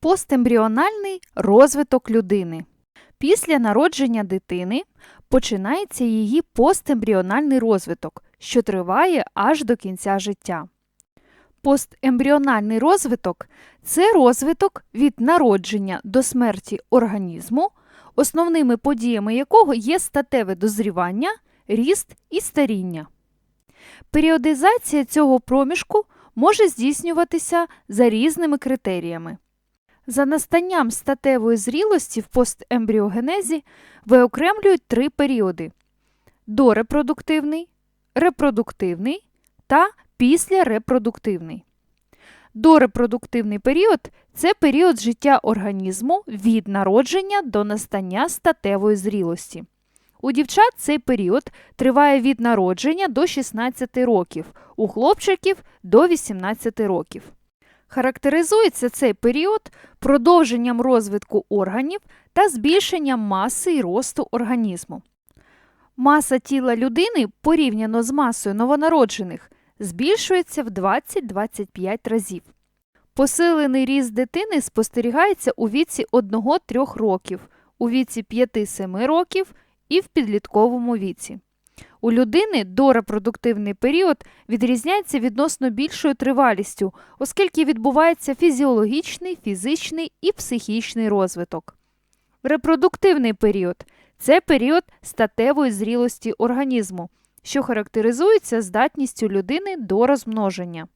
Постембріональний розвиток людини. Після народження дитини починається її постембріональний розвиток, що триває аж до кінця життя. Постембріональний розвиток це розвиток від народження до смерті організму, основними подіями якого є статеве дозрівання, ріст і старіння. Періодизація цього проміжку може здійснюватися за різними критеріями. За настанням статевої зрілості в постембріогенезі виокремлюють три періоди: дорепродуктивний, репродуктивний та післярепродуктивний. Дорепродуктивний період це період життя організму від народження до настання статевої зрілості. У дівчат цей період триває від народження до 16 років, у хлопчиків до 18 років. Характеризується цей період продовженням розвитку органів та збільшенням маси і росту організму. Маса тіла людини порівняно з масою новонароджених збільшується в 20-25 разів. Посилений ріст дитини спостерігається у віці 1-3 років, у віці 5-7 років і в підлітковому віці. У людини дорепродуктивний період відрізняється відносно більшою тривалістю, оскільки відбувається фізіологічний, фізичний і психічний розвиток. Репродуктивний період це період статевої зрілості організму, що характеризується здатністю людини до розмноження.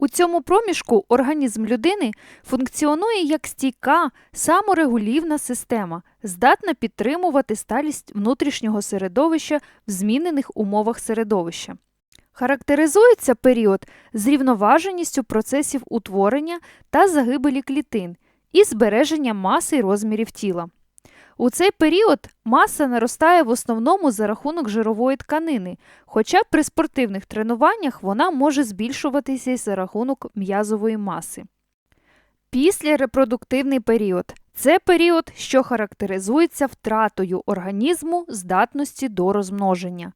У цьому проміжку організм людини функціонує як стійка саморегулівна система, здатна підтримувати сталість внутрішнього середовища в змінених умовах середовища. Характеризується період зрівноваженістю процесів утворення та загибелі клітин і збереженням маси й розмірів тіла. У цей період маса наростає в основному за рахунок жирової тканини, хоча при спортивних тренуваннях вона може збільшуватися й за рахунок м'язової маси. Післярепродуктивний період це період, що характеризується втратою організму здатності до розмноження.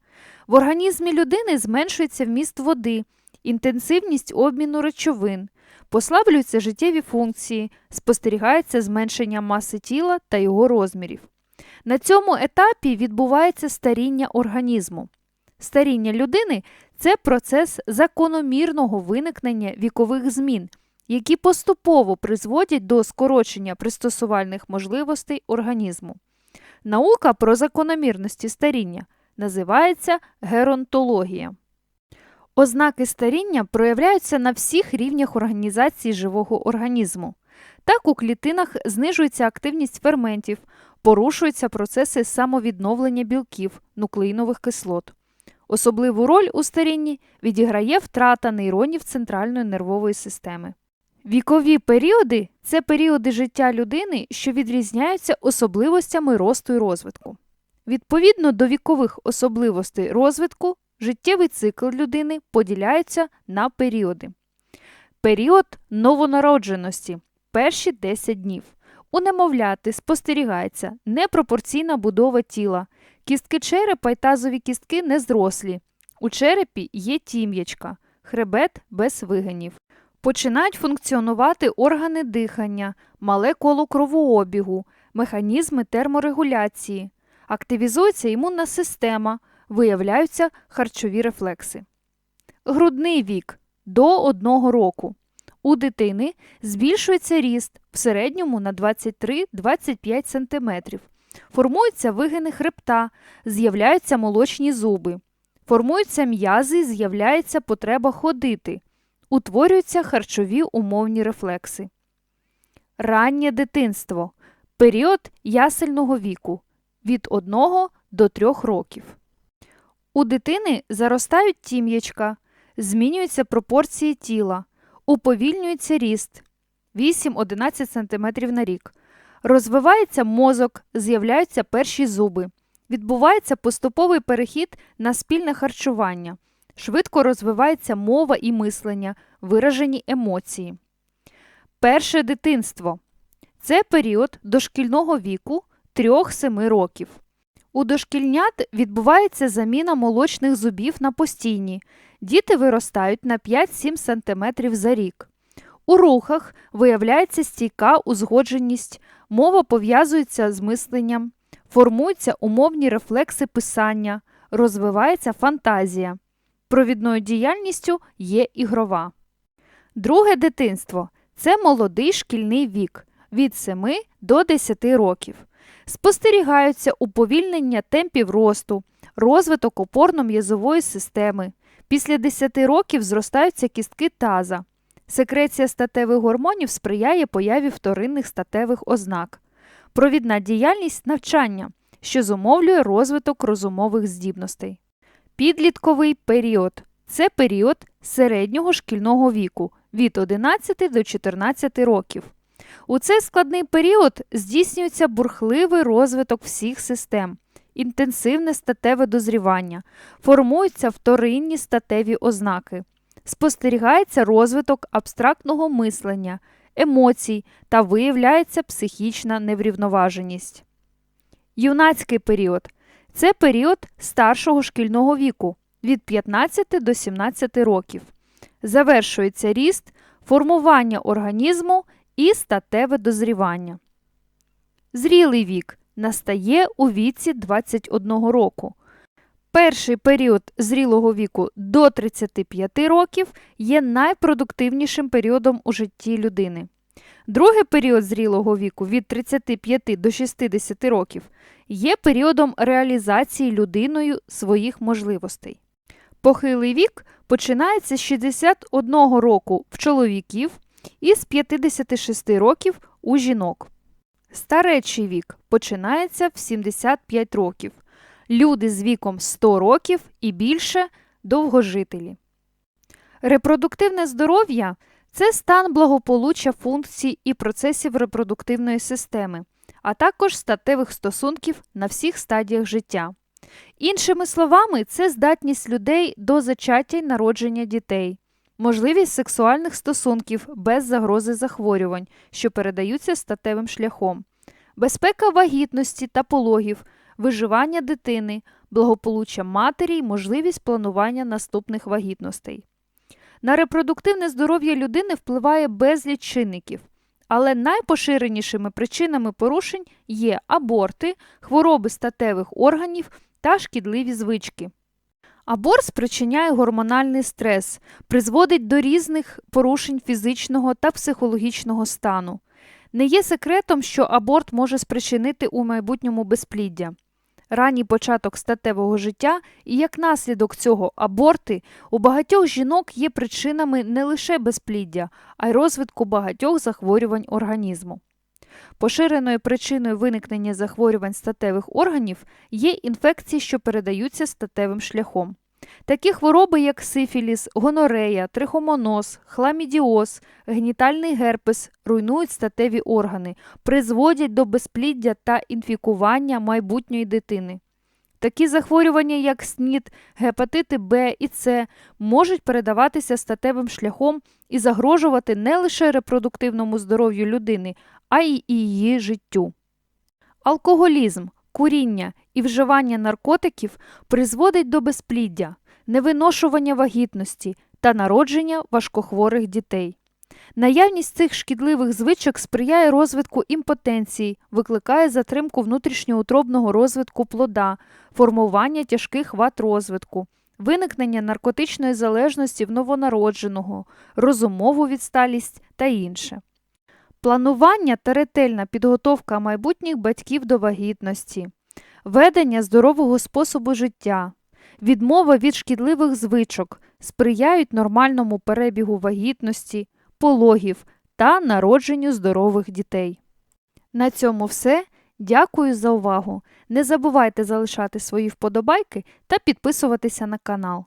В організмі людини зменшується вміст води, інтенсивність обміну речовин, послаблюються життєві функції, спостерігається зменшення маси тіла та його розмірів. На цьому етапі відбувається старіння організму. Старіння людини це процес закономірного виникнення вікових змін, які поступово призводять до скорочення пристосувальних можливостей організму. Наука про закономірності старіння називається геронтологія. Ознаки старіння проявляються на всіх рівнях організації живого організму. Так у клітинах знижується активність ферментів, порушуються процеси самовідновлення білків, нуклеїнових кислот. Особливу роль у старінні відіграє втрата нейронів центральної нервової системи. Вікові періоди це періоди життя людини, що відрізняються особливостями росту і розвитку. Відповідно до вікових особливостей розвитку, життєвий цикл людини поділяється на періоди. Період новонародженості перші 10 днів. У немовляти спостерігається непропорційна будова тіла, кістки черепа й тазові кістки незрослі. У черепі є тім'ячка, хребет без вигинів. Починають функціонувати органи дихання, мале коло кровообігу, механізми терморегуляції, активізується імунна система, виявляються харчові рефлекси. Грудний вік до 1 року. У дитини збільшується ріст в середньому на 23-25 см. Формуються вигини хребта, з'являються молочні зуби. Формуються м'язи, з'являється потреба ходити. Утворюються харчові умовні рефлекси. Раннє дитинство. Період ясельного віку від 1 до 3 років. У дитини заростають тім'ячка, змінюються пропорції тіла, уповільнюється ріст 8-11 см на рік. Розвивається мозок, з'являються перші зуби. Відбувається поступовий перехід на спільне харчування. Швидко розвивається мова і мислення, виражені емоції. Перше дитинство це період дошкільного віку 3-7 років. У дошкільнят відбувається заміна молочних зубів на постійні. Діти виростають на 5-7 см за рік. У рухах виявляється стійка узгодженість, мова пов'язується з мисленням, формуються умовні рефлекси писання, розвивається фантазія. Провідною діяльністю є ігрова. Друге дитинство це молодий шкільний вік від 7 до 10 років. Спостерігаються уповільнення темпів росту, розвиток опорно-м'язової системи. Після 10 років зростаються кістки таза. Секреція статевих гормонів сприяє появі вторинних статевих ознак. Провідна діяльність навчання, що зумовлює розвиток розумових здібностей. Підлітковий період це період середнього шкільного віку від 11 до 14 років. У цей складний період здійснюється бурхливий розвиток всіх систем, інтенсивне статеве дозрівання, формуються вторинні статеві ознаки, спостерігається розвиток абстрактного мислення, емоцій та виявляється психічна неврівноваженість. Юнацький період це період старшого шкільного віку від 15 до 17 років. Завершується ріст, формування організму і статеве дозрівання. Зрілий вік настає у віці 21 року. Перший період зрілого віку до 35 років є найпродуктивнішим періодом у житті людини. Другий період зрілого віку від 35 до 60 років є періодом реалізації людиною своїх можливостей. Похилий вік починається з 61 року в чоловіків і з 56 років у жінок. Старечий вік починається в 75 років. Люди з віком 100 років і більше довгожителі. Репродуктивне здоров'я це стан благополуччя функцій і процесів репродуктивної системи, а також статевих стосунків на всіх стадіях життя. Іншими словами, це здатність людей до зачаття й народження дітей, можливість сексуальних стосунків без загрози захворювань, що передаються статевим шляхом, безпека вагітності та пологів, виживання дитини, благополуччя матері й можливість планування наступних вагітностей. На репродуктивне здоров'я людини впливає безліч чинників, але найпоширенішими причинами порушень є аборти, хвороби статевих органів та шкідливі звички. Аборт спричиняє гормональний стрес, призводить до різних порушень фізичного та психологічного стану. Не є секретом, що аборт може спричинити у майбутньому безпліддя. Ранній початок статевого життя і як наслідок цього аборти у багатьох жінок є причинами не лише безпліддя, а й розвитку багатьох захворювань організму. Поширеною причиною виникнення захворювань статевих органів є інфекції, що передаються статевим шляхом. Такі хвороби, як сифіліс, гонорея, трихомоноз, хламідіоз, генітальний герпес, руйнують статеві органи, призводять до безпліддя та інфікування майбутньої дитини. Такі захворювання, як СНІД, гепатити Б і С, можуть передаватися статевим шляхом і загрожувати не лише репродуктивному здоров'ю людини, а й її життю. Алкоголізм, куріння і вживання наркотиків призводить до безпліддя, невиношування вагітності та народження важкохворих дітей. Наявність цих шкідливих звичок сприяє розвитку імпотенції, викликає затримку внутрішньоутробного розвитку плода, формування тяжких вад розвитку, виникнення наркотичної залежності в новонародженого, розумову відсталість та інше. Планування та ретельна підготовка майбутніх батьків до вагітності, ведення здорового способу життя, відмова від шкідливих звичок сприяють нормальному перебігу вагітності, пологів та народженню здорових дітей. На цьому все. Дякую за увагу! Не забувайте залишати свої вподобайки та підписуватися на канал.